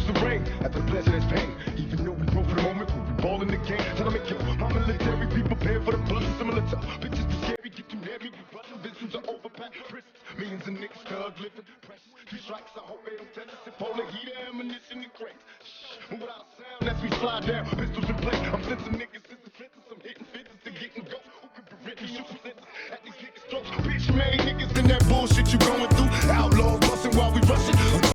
lose the ring at the president's pain. Even though we broke for the moment, we'll be balling the game. Tell them, kill. my military, be prepared for the blood. Similar to bitches too scary, get too heavy. We rushing visions are overpacked prisons. Millions of niggas thug living precious. Two strikes, I hope they don't tell us. If all the heat, ammunition, and crates. Shh, move without sound as we slide down. Pistols in place. I'm sensing niggas since the fences. I'm hitting fences to getting ghosts. Who can prevent me? Shoot at these niggas' throats. Bitch, made niggas.